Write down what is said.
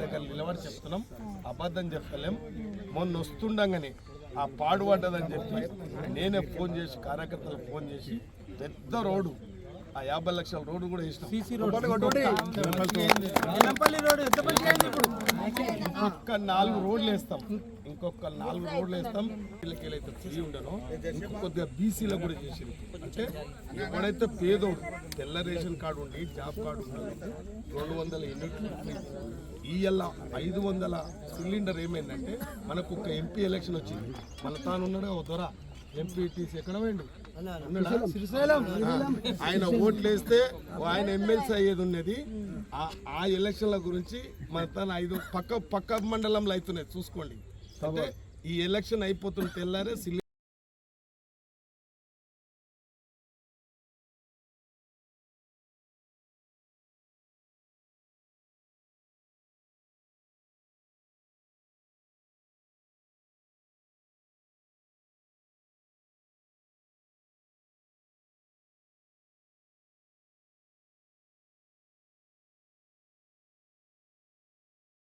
దగ్గర నిలబడి చెప్తున్నాం అబద్ధం చెప్పలేం మొన్న వస్తుండగానే ఆ పాడుపడ్డదని చెప్పి నేనే ఫోన్ చేసి కార్యకర్తలకు ఫోన్ చేసి పెద్ద రోడ్డు ఆ యాభై లక్షల రోడ్డు కూడా వేసినాం ఇంకొక నాలుగు రోడ్లు వేస్తాం. ఇంకొక నాలుగు రోడ్లు వేస్తాం. వీళ్ళకి వెళ్ళైతే ఫ్రీ ఉండను ఇంకో కొద్దిగా బీసీలో కూడా చేసింది అంటే ఎవడైతే పేదోడు తెల్ల రేషన్ కార్డు ఉండి జాబ్ కార్డు ఉండాలి రెండు వందల యూనిట్లు ఫ్రీ ఐదు వందల సిలిండర్ ఏమైందంటే మనకు ఒక ఎంపీ ఎలక్షన్ వచ్చింది. మన తాను ఒక దొర. ఎంపీటీసీ ఎక్కడ పోయిండు? ఉన్నాడా? ఆ, ఆయన ఓట్లు వేస్తే ఆయన ఎమ్మెల్సీ అయ్యేది ఉన్నది. ఆ- ఆ ఎలక్షన్ల గురించి మన తన ఐదు పక్క పక్క మండలంలో అవుతున్నాయి చూసుకోండి. అంటే ఈ ఎలక్షన్ అయిపోతున్న తెల్లారే